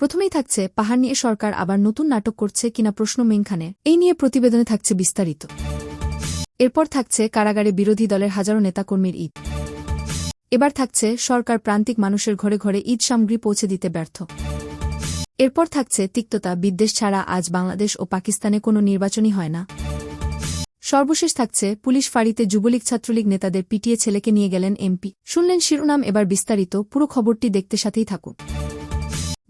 প্রথমেই থাকছে পাহাড় নিয়ে সরকার আবার নতুন নাটক করছে কিনা প্রশ্ন মেং খানের এই নিয়ে প্রতিবেদনে থাকছে বিস্তারিত। এরপর থাকছে কারাগারে বিরোধী দলের হাজারো নেতাকর্মীর ঈদ। এবার থাকছে সরকার প্রান্তিক মানুষের ঘরে ঘরে ঈদ সামগ্রী পৌঁছে দিতে ব্যর্থ। এরপর থাকছে তিক্ততা, বিদ্বেষ ছাড়া আজ বাংলাদেশ ও পাকিস্তানে কোনো নির্বাচনই হয় না। সর্বশেষ থাকছে পুলিশ ফাঁড়িতে যুবলীগ ছাত্রলীগ নেতাদের পিটিয়ে ছেলেকে নিয়ে গেলেন এমপি। শুনলেন শিরোনাম, এবার বিস্তারিত, পুরো খবরটি দেখতে সাথেই থাকুন।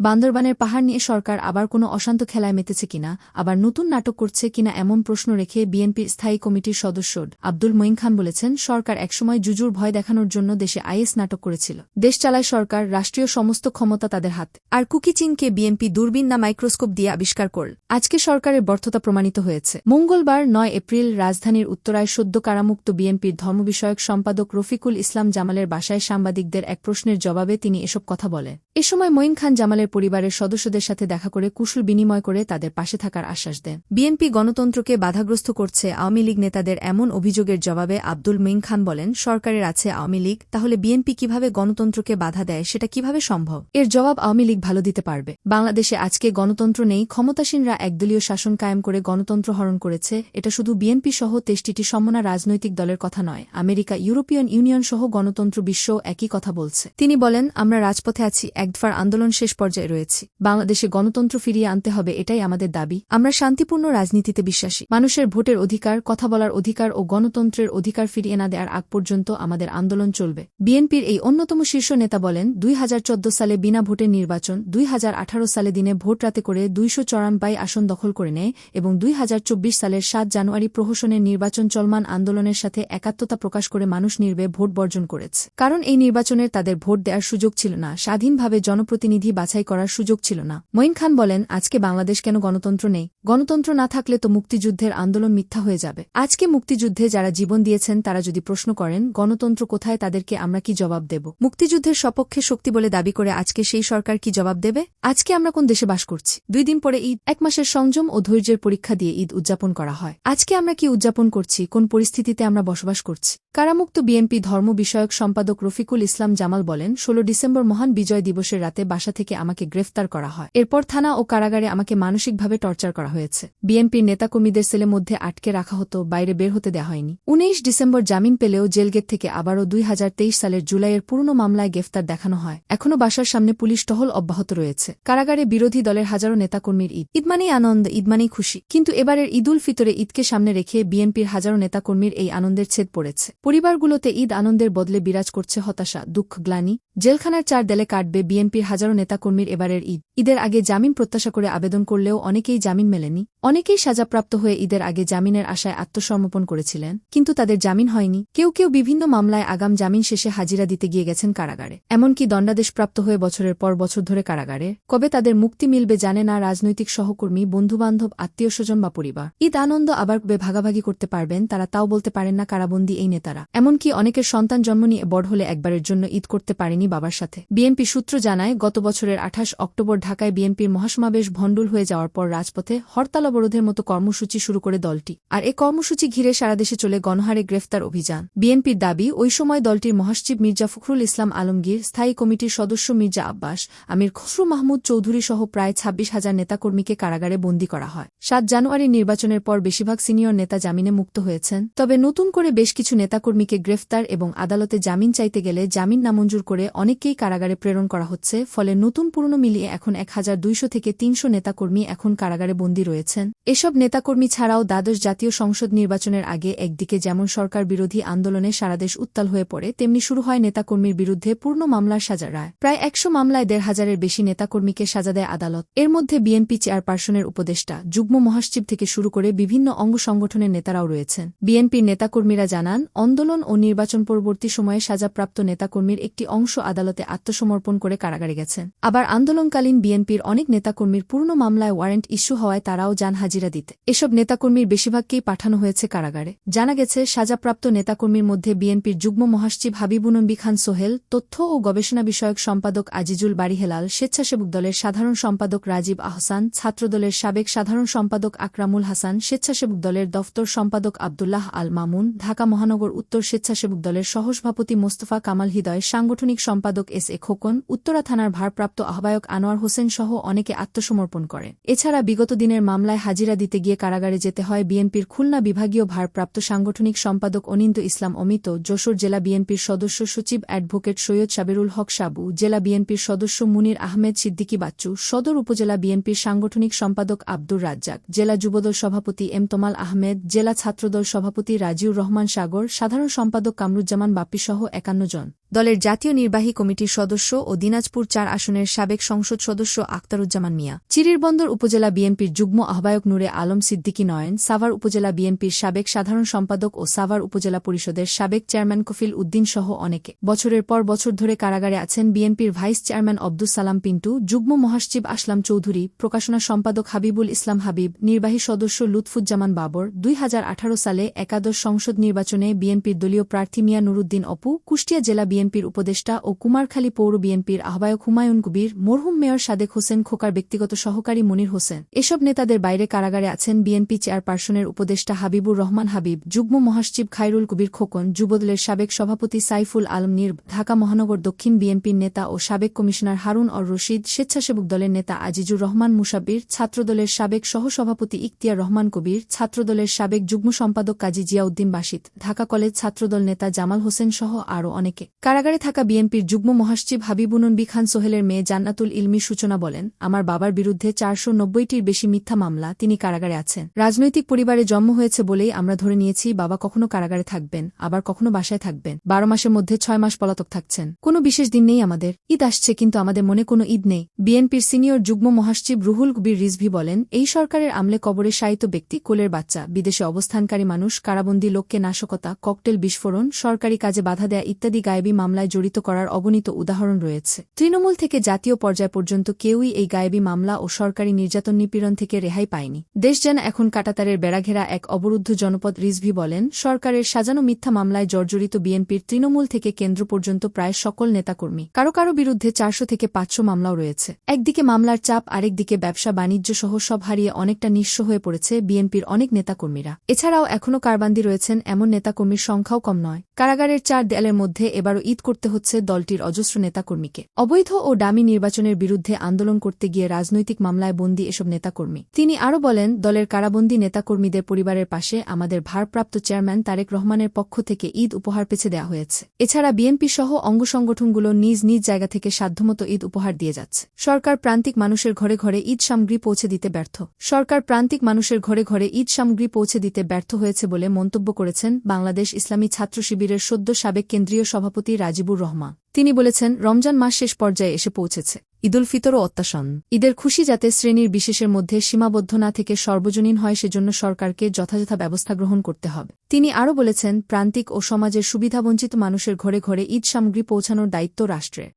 বান্দরবানের পাহাড় নিয়ে সরকার আবার কোনো অশান্ত খেলায় মেতেছে কিনা, আবার নতুন নাটক করছে কিনা এমন প্রশ্ন রেখে বিএনপির স্থায়ী কমিটির সদস্য আব্দুল মঈন খান বলেছেন, সরকার একসময় জুজুর ভয় দেখানোর জন্য দেশে আইএস নাটক করেছিল। দেশ চালায় সরকার, রাষ্ট্রীয় সমস্ত ক্ষমতা তাদের হাত। আর কুকি চিনকে বিএনপি দূরবীন না মাইক্রোস্কোপ দিয়ে আবিষ্কার করল। আজকে সরকারের ব্যর্থতা প্রমাণিত হয়েছে। মঙ্গলবার, নয় এপ্রিল, রাজধানীর উত্তরায় সদ্য কারামুক্ত বিএনপির ধর্মবিষয়ক সম্পাদক রফিকুল ইসলাম জামালের বাসায় সাংবাদিকদের এক প্রশ্নের জবাবে তিনি এসব কথা বলেন। এ সময় মঈন খান জামালের পরিবারের সদস্যদের সাথে দেখা করে কুশল বিনিময় করে তাদের পাশে থাকার আশ্বাস দেন। বিএনপি গণতন্ত্রকে বাধাগ্রস্ত করছে আওয়ামী লীগ নেতাদের এমন অভিযোগের জবাবে আব্দুল মিং খান বলেন, সরকারের আছে আওয়ামী লীগ, তাহলে বিএনপি কীভাবে গণতন্ত্রকে বাধা দেয় সেটা কীভাবে সম্ভব? এর জবাব আওয়ামী লীগ ভালো দিতে পারবে। বাংলাদেশে আজকে গণতন্ত্র নেই, ক্ষমতাসীনরা একদলীয় শাসন কায়েম করে গণতন্ত্র হরণ করেছে, এটা শুধু বিএনপি সহ তেষ্টিটি সমনা রাজনৈতিক দলের কথা নয়, আমেরিকা, ইউরোপিয়ান ইউনিয়ন সহ গণতন্ত্র বিশ্ব একই কথা বলছে। তিনি বলেন, আমরা রাজপথে আছি, একদফার আন্দোলন শেষ পর্যায়ে রয়েছি। বাংলাদেশে গণতন্ত্র ফিরিয়ে আনতে হবে এটাই আমাদের দাবি। আমরা শান্তিপূর্ণ রাজনীতিতে বিশ্বাসী। মানুষের ভোটের অধিকার, কথা বলার অধিকার ও গণতন্ত্রের অধিকার ফিরিয়ে না দেওয়ার আগ পর্যন্ত আমাদের আন্দোলন চলবে। বিএনপির এই অন্যতম শীর্ষ নেতা বলেন, দুই হাজার চোদ্দ সালে বিনা ভোটের নির্বাচন, দুই হাজার আঠারো সালে দিনে ভোট রাতে করে দুইশো চরানব্বই আসন দখল করে নেয় এবং দুই হাজার চব্বিশ সালের সাত জানুয়ারি প্রহসনের নির্বাচন চলমান আন্দোলনের সাথে একাত্মতা প্রকাশ করে মানুষ নির্বে ভোট বর্জন করেছে। কারণ এই নির্বাচনের তাদের ভোট দেওয়ার সুযোগ ছিল না। স্বাধীনভাবে জনপ্রতিনিধি বাছাই করার সুযোগ ছিল না। মঈন খান বলেন, আজকে বাংলাদেশ কেন গণতন্ত্র নেই? গণতন্ত্র না থাকলে তো মুক্তিযুদ্ধের আন্দোলন মিথ্যা হয়ে যাবে। আজকে মুক্তিযুদ্ধে যারা জীবন দিয়েছেন, তারা যদি প্রশ্ন করেন, গণতন্ত্র কোথায়? তাদেরকে আমরা কি জবাব দেব? মুক্তিযুদ্ধের সপক্ষে শক্তি বলে দাবি করে আজকে সেই সরকার কি জবাব দেবে? আজকে আমরা কোন দেশে বাস করছি? দুই দিন পরে ঈদ, এক মাসের সংযম ও ধৈর্যের পরীক্ষা দিয়ে ঈদ উদযাপন করা হয়। আজকে আমরা কি উদযাপন করছি? কোন পরিস্থিতিতে আমরা বসবাস করছি? কারামুক্ত বিএনপি ধর্ম বিষয়ক সম্পাদক রফিকুল ইসলাম জামাল বলেন ১৬ ডিসেম্বর মহান বিজয় দিবসের রাতে বাসা থেকে আমাকে গ্রেফতার করা হয়। এরপর থানা ও কারাগারে আমাকে মানসিকভাবে টর্চার করা হয়েছে। বিএনপির নেতাকর্মীদের সেলের মধ্যে আটকে রাখা হতো, বাইরে বের হতে দেওয়া হয়নি। উনিশ ডিসেম্বর জামিন পেলেও জেলগেট থেকে আবারও দুই হাজার তেইশ সালের জুলাইয়ের পুরনো মামলায় গ্রেফতার দেখানো হয়। এখনও বাসার সামনে পুলিশ টহল অব্যাহত রয়েছে। কারাগারে বিরোধী দলের হাজারো নেতাকর্মীর ঈদ। ঈদ মানেই আনন্দ, ঈদ মানেই খুশি। কিন্তু এবারের ঈদুল ফিতরে ঈদকে সামনে রেখে বিএনপির হাজারো নেতাকর্মীর এই আনন্দের ছেদ পড়েছে। পরিবারগুলোতে ঈদ আনন্দের বদলে বিরাজ করছে হতাশা, দুঃখ, গ্লানি। জেলখানার চার দেলে কাটবে বিএনপির হাজারো নেতাকর্মীর এবারের ঈদ। ঈদের আগে জামিন প্রত্যাশা করে আবেদন করলেও অনেকেই জামিন মেলেনি। অনেকেই সাজাপ্রাপ্ত হয়ে ঈদের আগে জামিনের আশায় আত্মসমর্পণ করেছিলেন, কিন্তু তাদের জামিন হয়নি। কেউ কেউ বিভিন্ন মামলায় আগাম জামিন শেষে হাজিরা দিতে গিয়ে গেছেন কারাগারে। এমনকি দণ্ডাদেশপ্রাপ্ত হয়ে বছরের পর বছর ধরে কারাগারে। কবে তাদের মুক্তি মিলবে জানে না রাজনৈতিক সহকর্মী, বন্ধুবান্ধব আত্মীয় স্বজন বা পরিবার। ঈদ আনন্দ আবার ভাগাভাগি করতে পারবেন, তারা তাও বলতে পারেন না কারাবন্দী এই নেতারা। এমনকি অনেকের সন্তান জন্ম নিয়ে বড় হলে একবারের জন্য ঈদ করতে পারেনি বাবার সাথে। বিএনপি সূত্র জানায়, গত বছরের আঠাশ অক্টোবর ঢাকায় বিএনপির মহাসমাবেশ ভণ্ডুল হয়ে যাওয়ার পর রাজপথে হরতাল অবরোধের মতো কর্মসূচি শুরু করে দলটি, আর এ কর্মসূচি ঘিরে সারা দেশে চলে গণহারে গ্রেফতার অভিযান। বিএনপির দাবি, ওই সময় দলটির মহাসচিব মির্জা ফখরুল ইসলাম আলমগীর, স্থায়ী কমিটির সদস্য মির্জা আব্বাস, আমির খসরু মাহমুদ চৌধুরী সহ প্রায় ছাব্বিশ হাজার নেতাকর্মীকে কারাগারে বন্দী করা হয়। সাত জানুয়ারির নির্বাচনের পর বেশিরভাগ সিনিয়র নেতা জামিনে মুক্ত হয়েছেন। তবে নতুন করে বেশ কিছু নেতাকর্মীকে গ্রেফতার এবং আদালতে জামিন চাইতে গেলে জামিন নামঞ্জুর করে অনেককেই কারাগারে প্রেরণ করা হচ্ছে, ফলে নতুন পুরনো মিলিয়ে এখন এক হাজার দুইশো থেকে তিনশো নেতাকর্মী এখন কারাগারে বন্দী রয়েছেন এসব নেতাকর্মী ছাড়াও দ্বাদশ জাতীয় সংসদ নির্বাচনের আগে একদিকে যেমন সরকার বিরোধী আন্দোলনে সারাদেশ উত্তাল হয়ে পড়ে, তেমনি শুরু হয় নেতাকর্মীর বিরুদ্ধে পূর্ণ মামলার সাজা রায়। প্রায় একশো মামলায় দেড় হাজারের বেশি নেতাকর্মীকে সাজা দেয় আদালত। এর মধ্যে বিএনপি চেয়ারপারসনের উপদেষ্টা, যুগ্ম মহাসচিব থেকে শুরু করে বিভিন্ন অঙ্গ সংগঠনের নেতারাও রয়েছেন। বিএনপির নেতাকর্মীরা জানান, আন্দোলন ও নির্বাচন পরবর্তী সময়ে সাজাপ্রাপ্ত নেতাকর্মীর একটি অংশ আদালতে আত্মসমর্পণ করে কারাগারে গেছেন। আবার আন্দোলনকালীন বিএনপির অনেক নেতাকর্মীর পূর্ণ মামলায় ওয়ারেন্ট ইস্যু হওয়ায় তারাও যান হাজিরা দিতে। এসব নেতাকর্মীর বেশিরভাগকেই পাঠানো হয়েছে কারাগারে। জানা গেছে, সাজাপ্রাপ্ত নেতাকর্মীর মধ্যে বিএনপির যুগ্ম মহাসচিব হাবিবুনবী খান সোহেল, তথ্য ও গবেষণা বিষয়ক সম্পাদক আজিজুল বাড়িহেলাল স্বেচ্ছাসেবক দলের সাধারণ সম্পাদক রাজীব আহসান, ছাত্রদলের সাবেক সাধারণ সম্পাদক আকরামুল হাসান, স্বেচ্ছাসেবক দলের দফতর সম্পাদক আবদুল্লাহ আল মামুন, ঢাকা মহানগর উত্তর স্বেচ্ছাসেবক দলের সহসভাপতি মোস্তফা কামাল হৃদয়, সাংগঠনিক সম্পাদক এস এ খোকন, উত্তরা থানার ভারপ্রাপ্ত আহ্বায়ক আনোয়ার হোসেন সহ অনেকে আত্মসমর্পণ করেন। এছাড়া বিগত দিনের মামলায় হাজিরা দিতে গিয়ে কারাগারে যেতে হয় বিএনপির খুলনা বিভাগীয় ভারপ্রাপ্ত সাংগঠনিক সম্পাদক অনিন্দ ইসলাম অমিত, যশোর জেলা বিএনপির সদস্য সচিব অ্যাডভোকেট সৈয়দ সাবিরুল হক সাবু, জেলা বিএনপির সদস্য মুনির আহমেদ সিদ্দিকী বাচ্চু, সদর উপজেলা বিএনপির সাংগঠনিক সম্পাদক আব্দুর রাজ্জাক, জেলা যুবদল সভাপতি এম তমাল আহমেদ, জেলা ছাত্রদল সভাপতি রাজিউর রহমান সাগর, সাধারণ সম্পাদক কামরুজ্জামান বাপ্পিসহ একান্ন জন। দলের জাতীয় নির্বাহী কমিটির সদস্য ও দিনাজপুর চার আসনের সাবেক সংসদ সদস্য আক্তারুজ্জামান মিয়া। চিরিরবন্দর উপজেলা বিএনপির যুগ্ম আহ্বায়ক নূরে আলম সিদ্দিকী নয়ন, সাভার উপজেলা বিএনপির সাবেক সাধারণ সম্পাদক ও সাভার উপজেলা পরিষদের সাবেক চেয়ারম্যান কফিল উদ্দিন সহ অনেকে। বছরের পর বছর ধরে কারাগারে আছেন বিএনপির ভাইস চেয়ারম্যান আব্দুস সালাম পিন্টু, যুগ্ম মহাসচিব আসলাম চৌধুরী, প্রকাশনা সম্পাদক হাবিবুল ইসলাম হাবিব, নির্বাহী সদস্য লুৎফুজ্জামান বাবর। দুই হাজার আঠারো সালে একাদশ সংসদ নির্বাচনে বিএনপির দলীয় প্রার্থী মিয়া নুরুদ্দিন অপু, কুষ্টিয়া জেলা বিএনপির উপদেষ্টা ও কুমারখালী পৌর বিএনপির আহ্বায়ক হুমায়ুন কবির, মরহুম মেয়র সাদেক হোসেন খোকার ব্যক্তিগত সহকারী মনির হোসেন। এসব নেতাদের বাইরে কারাগারে আছেন বিএনপি চেয়ারপারসনের উপদেষ্টা হাবিবুর রহমান হাবিব, যুগ্ম মহাসচিব খায়রুল কবির খোকন, যুবদলের সাবেক সভাপতি সাইফুল আলম নির ঢাকা মহানগর দক্ষিণ বিএনপির নেতা ও সাবেক কমিশনার হারুন অর রশিদ, স্বেচ্ছাসেবক দলের নেতা আজিজুর রহমান মুসাব্বির ছাত্রদলের সাবেক সহসভাপতি ইখতিয়ার রহমান কবির, ছাত্রদলের সাবেক যুগ্ম সম্পাদক কাজী জিয়াউদ্দিন বাসিত, ঢাকা কলেজ ছাত্রদল নেতা জামাল হোসেন সহ আরও অনেকে। কারাগারে থাকা বিএনপির যুগ্ম মহাসচিব হাবিবুনবী খান সোহেলের মেয়ে জান্নাতুল ইলমি সূচনা বলেন, আমার বাবার বিরুদ্ধে চারশো নব্বইটির বেশি মিথ্যা মামলা, তিনি কারাগারে আছেন। রাজনৈতিক পরিবারে জন্ম হয়েছে বলেই আমরা ধরে নিয়েছি, বাবা কখনো কারাগারে থাকবেন, আবার কখনো বাসায় থাকবেন। বারো মাসের মধ্যে ছয় মাস পলাতক থাকছেন। কোনো বিশেষ দিন নেই আমাদের। ঈদ আসছে, কিন্তু আমাদের মনে কোনো ঈদ নেই। বিএনপির সিনিয়র যুগ্ম মহাসচিব রুহুল কবির রিজভি বলেন, এই সরকারের আমলে কবরে শায়িত ব্যক্তি, কোলের বাচ্চা, বিদেশে অবস্থানকারী মানুষ, কারাবন্দী লোককে নাশকতা, ককটেল বিস্ফোরণ, সরকারি কাজে বাধা দেয়া ইত্যাদি গায়েবী মামলায় জড়িত করার অগণিত উদাহরণ রয়েছে। তৃণমূল থেকে জাতীয় পর্যায় পর্যন্ত কেউই এই গায়েবী মামলা ও সরকারি নির্যাতন নিপীড়ন থেকে রেহাই পায়নি। দেশ যেন এখন কাটাতারের বেড়াঘেরা এক অবরুদ্ধ জনপদ রিজভি বলেন, সরকারের সাজানো মিথ্যা মামলায় জর্জরিত বিএনপির তৃণমূল থেকে কেন্দ্র পর্যন্ত প্রায় সকল নেতাকর্মী। কারও কারও বিরুদ্ধে চারশো থেকে পাঁচশো মামলাও রয়েছে। একদিকে মামলার চাপ, আরেকদিকে ব্যবসা বাণিজ্য সহ সব হারিয়ে অনেকটা নিঃস্ব হয়ে পড়েছে বিএনপির অনেক নেতাকর্মীরা। এছাড়াও এখনও কারবান্দি রয়েছেন এমন নেতাকর্মীর সংখ্যাও কম নয়। কারাগারের চার দেয়ালের মধ্যে এবারও ঈদ করতে হচ্ছে দলটির অজস্র নেতাকর্মীকে। অবৈধ ও ডামি নির্বাচনের বিরুদ্ধে আন্দোলন করতে গিয়ে রাজনৈতিক মামলায় বন্দী এসব নেতাকর্মী। তিনি আরও বলেন, দলের কারাবন্দী নেতাকর্মীদের পরিবারের পাশে আমাদের ভারপ্রাপ্ত চেয়ারম্যান তারেক রহমানের পক্ষ থেকে ঈদ উপহার পেছে দেওয়া হয়েছে। এছাড়া বিএনপি সহ অঙ্গ সংগঠনগুলো নিজ নিজ জায়গা থেকে সাধ্যমতো ঈদ উপহার দিয়ে যাচ্ছে। সরকার প্রান্তিক মানুষের ঘরে ঘরে ঈদ সামগ্রী পৌঁছে দিতে ব্যর্থ। সরকার প্রান্তিক মানুষের ঘরে ঘরে ঈদ সামগ্রী পৌঁছে দিতে ব্যর্থ হয়েছে বলে মন্তব্য করেছেন বাংলাদেশ ইসলামী ছাত্র শিবিরের সদ্য সাবেক কেন্দ্রীয় সভাপতি রাজিবুর রহমান। তিনি বলেছেন, রমজান মাস শেষ পর্যায়ে এসে পৌঁছেছে। ঈদুল ফিতর ও অত্যাসন ঈদের খুশি যাতে শ্রেণির বিশেষের মধ্যে সীমাবদ্ধ না থেকে সর্বজনীন হয় সেজন্য সরকারকে যথাযথ ব্যবস্থা গ্রহণ করতে হবে। তিনি আরও বলেছেন, প্রান্তিক ও সমাজের সুবিধাবঞ্চিত মানুষের ঘরে ঘরে ঈদ সামগ্রী পৌঁছানোর দায়িত্ব রাষ্ট্রের।